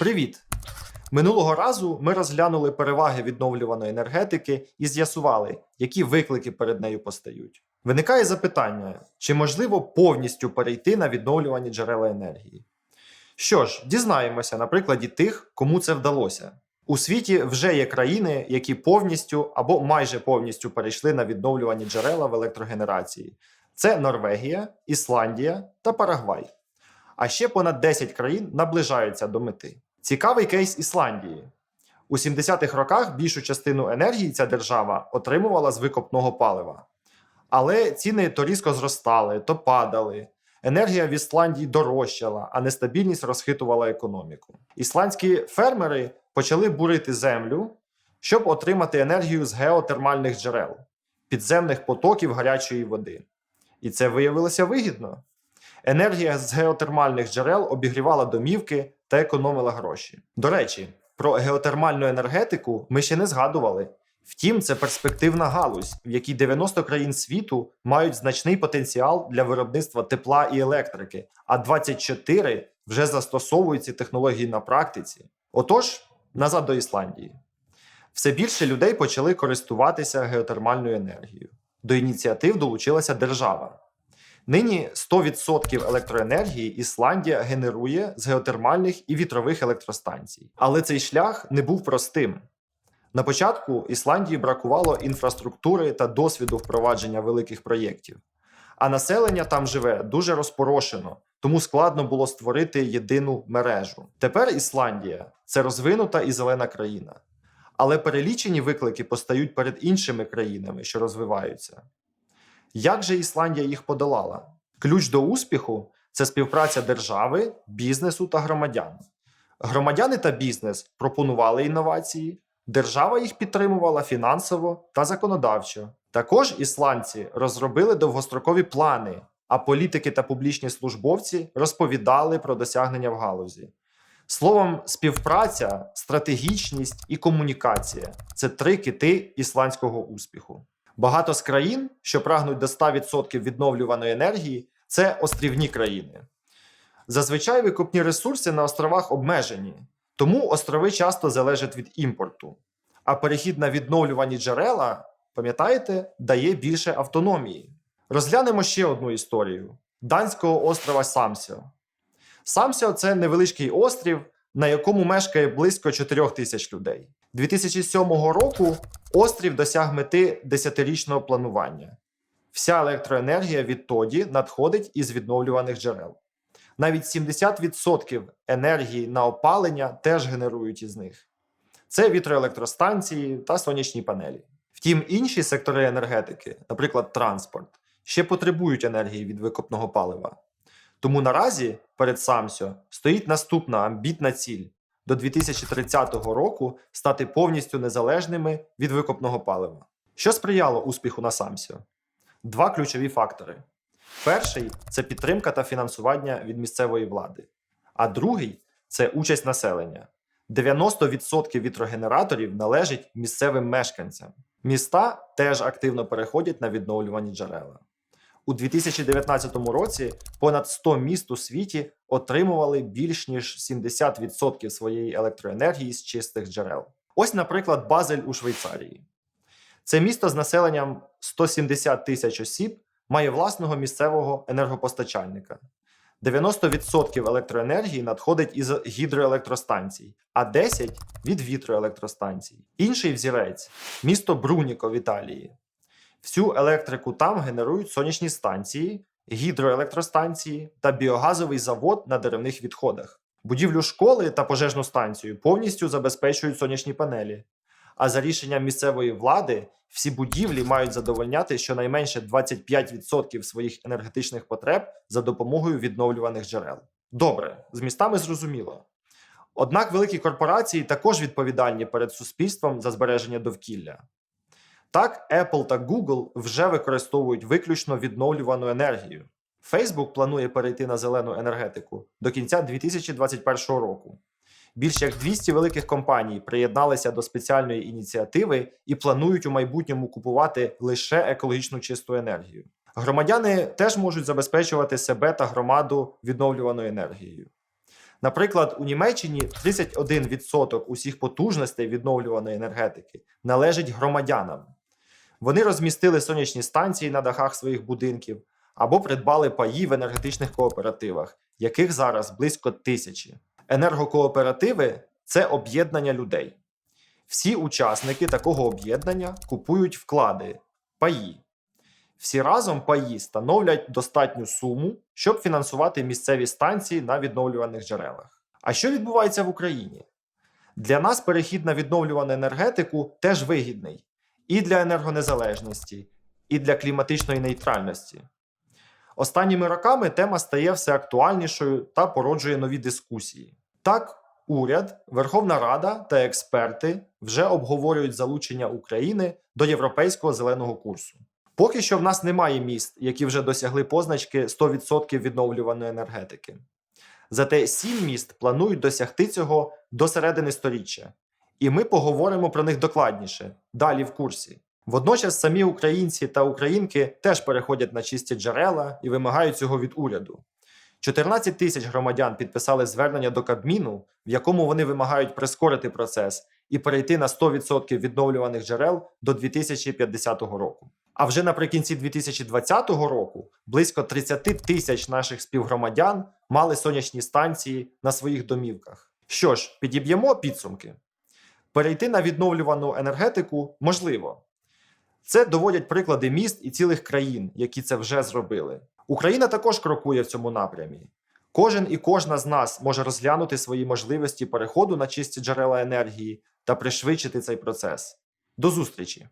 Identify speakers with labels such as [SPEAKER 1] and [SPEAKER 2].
[SPEAKER 1] Привіт! Минулого разу ми розглянули переваги відновлюваної енергетики і з'ясували, які виклики перед нею постають. Виникає запитання, чи можливо повністю перейти на відновлювані джерела енергії? Що ж, дізнаємося на прикладі тих, кому це вдалося. У світі вже є країни, які повністю або майже повністю перейшли на відновлювані джерела в електрогенерації. Це Норвегія, Ісландія та Парагвай. А ще понад 10 країн наближаються до мети. Цікавий кейс Ісландії. У 70-х роках більшу частину енергії ця держава отримувала з викопного палива. Але ціни то різко зростали, то падали. Енергія в Ісландії дорожчала, а нестабільність розхитувала економіку. Ісландські фермери почали бурити землю, щоб отримати енергію з геотермальних джерел, підземних потоків гарячої води. І це виявилося вигідно. Енергія з геотермальних джерел обігрівала домівки та економила гроші. До речі, про геотермальну енергетику ми ще не згадували. Втім, це перспективна галузь, в якій 90 країн світу мають значний потенціал для виробництва тепла і електрики, а 24 вже застосовують ці технології на практиці. Отож, назад до Ісландії. Все більше людей почали користуватися геотермальною енергією. До ініціатив долучилася держава. Нині 100% електроенергії Ісландія генерує з геотермальних і вітрових електростанцій. Але цей шлях не був простим. На початку Ісландії бракувало інфраструктури та досвіду впровадження великих проєктів. А населення там живе дуже розпорошено, тому складно було створити єдину мережу. Тепер Ісландія це розвинута і зелена країна. Але перелічені виклики постають перед іншими країнами, що розвиваються. Як же Ісландія їх подолала? Ключ до успіху це співпраця держави, бізнесу та громадян. Громадяни та бізнес пропонували інновації, держава їх підтримувала фінансово та законодавчо. Також ісландці розробили довгострокові плани, а політики та публічні службовці розповідали про досягнення в галузі. Словом, співпраця, стратегічність і комунікація це три кити ісландського успіху. Багато з країн, що прагнуть до 100% відновлюваної енергії, це острівні країни. Зазвичай викупні ресурси на островах обмежені, тому острови часто залежать від імпорту. А перехід на відновлювані джерела, пам'ятаєте, дає більше автономії. Розглянемо ще одну історію данського острова Самсьо. Самсьо це невеличкий острів, на якому мешкає близько 4 тисяч людей. 2007 року острів досяг мети 10-річного планування. Вся електроенергія відтоді надходить із відновлюваних джерел. Навіть 70% енергії на опалення теж генерують із них. Це вітроелектростанції та сонячні панелі. Втім, інші сектори енергетики, наприклад, транспорт, ще потребують енергії від викопного палива. Тому наразі перед Самсьо стоїть наступна амбітна ціль до 2030 року стати повністю незалежними від викопного палива. Що сприяло успіху на Самсьо? Два ключові фактори: перший це підтримка та фінансування від місцевої влади, а другий це участь населення. 90% вітрогенераторів належать місцевим мешканцям. Міста теж активно переходять на відновлювані джерела. У 2019 році понад 100 міст у світі отримували більш ніж 70% своєї електроенергії з чистих джерел. Ось, наприклад, Базель у Швейцарії. Це місто з населенням 170 тисяч осіб має власного місцевого енергопостачальника. 90% електроенергії надходить із гідроелектростанцій, а 10% від вітроелектростанцій. Інший взірець місто Бруніко в Італії. Всю електрику там генерують сонячні станції, гідроелектростанції та біогазовий завод на деревних відходах. Будівлю школи та пожежну станцію повністю забезпечують сонячні панелі. А за рішенням місцевої влади всі будівлі мають задовольняти щонайменше 25% своїх енергетичних потреб за допомогою відновлюваних джерел. Добре, з містами зрозуміло. Однак великі корпорації також відповідальні перед суспільством за збереження довкілля. Так, Apple та Google вже використовують виключно відновлювану енергію. Facebook планує перейти на зелену енергетику до кінця 2021 року. Більш як 200 великих компаній приєдналися до спеціальної ініціативи і планують у майбутньому купувати лише екологічну чисту енергію. Громадяни теж можуть забезпечувати себе та громаду відновлюваною енергією. Наприклад, у Німеччині 31% усіх потужностей відновлюваної енергетики належить громадянам. Вони розмістили сонячні станції на дахах своїх будинків або придбали паї в енергетичних кооперативах, яких зараз близько тисячі. Енергокооперативи це об'єднання людей. Всі учасники такого об'єднання купують вклади, паї. Всі разом паї становлять достатню суму, щоб фінансувати місцеві станції на відновлюваних джерелах. А що відбувається в Україні? Для нас перехід на відновлювану енергетику теж вигідний і для енергонезалежності, і для кліматичної нейтральності. Останніми роками тема стає все актуальнішою та породжує нові дискусії. Так, уряд, Верховна Рада та експерти вже обговорюють залучення України до європейського зеленого курсу. Поки що в нас немає міст, які вже досягли позначки 100% відновлюваної енергетики. Зате сім міст планують досягти цього до середини сторіччя, і ми поговоримо про них докладніше далі в курсі. Водночас самі українці та українки теж переходять на чисті джерела і вимагають цього від уряду. 14 тисяч громадян підписали звернення до Кабміну, в якому вони вимагають прискорити процес і перейти на 100% відновлюваних джерел до 2050 року. А вже наприкінці 2020 року близько 30 тисяч наших співгромадян мали сонячні станції на своїх домівках. Що ж, підіб'ємо підсумки. Перейти на відновлювану енергетику можливо. Це доводять приклади міст і цілих країн, які це вже зробили. Україна також крокує в цьому напрямі. Кожен і кожна з нас може розглянути свої можливості переходу на чисті джерела енергії та пришвидшити цей процес. До зустрічі!